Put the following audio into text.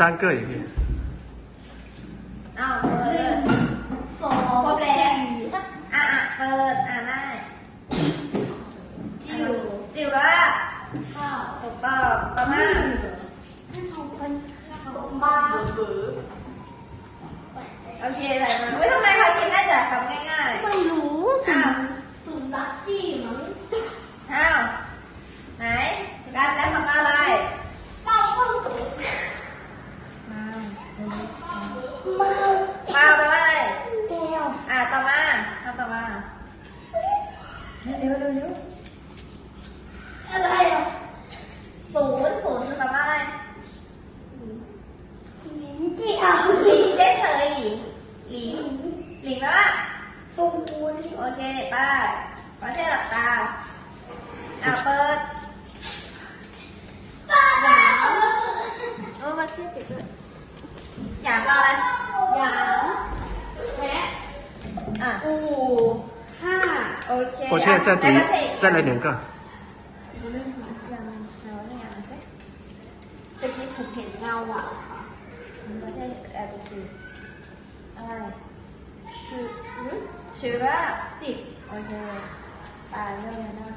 สร้างเกอร์อีกอาเปิดสองครบแล่อะเปิดอะได้จิ๋วจิ๋วว่าข้ตองต่อมาบ้าโอเคใส่มาเฮ้ยทำไมคาคินได้ มามาแปลว่าอะไรแก้วอะต่อมาทำต่อมาเร็วเร็วเร็วอะไรอะศูนย์ศูนย์คือคำว่าอะไรลิ้นเกี่ยวหลิงเฉยเฉยๆหลิงหลิงหลิงแปลว่าสมบูรณ์โอเคไป้าป้าเช่หลับตาอะเปิดหยางเออมาเชื่อเจ็บด้วย หยางว่าอะไหยางแม่อะอูห้าโอเคโอเคจ้าตีจ้าอะไรหนึ่งก็ตะกี้ผมเห็นเงาอะไม่ใช่แอบดูอะไรชื่อชื่อว่าสิบโอเคตายเลยนะ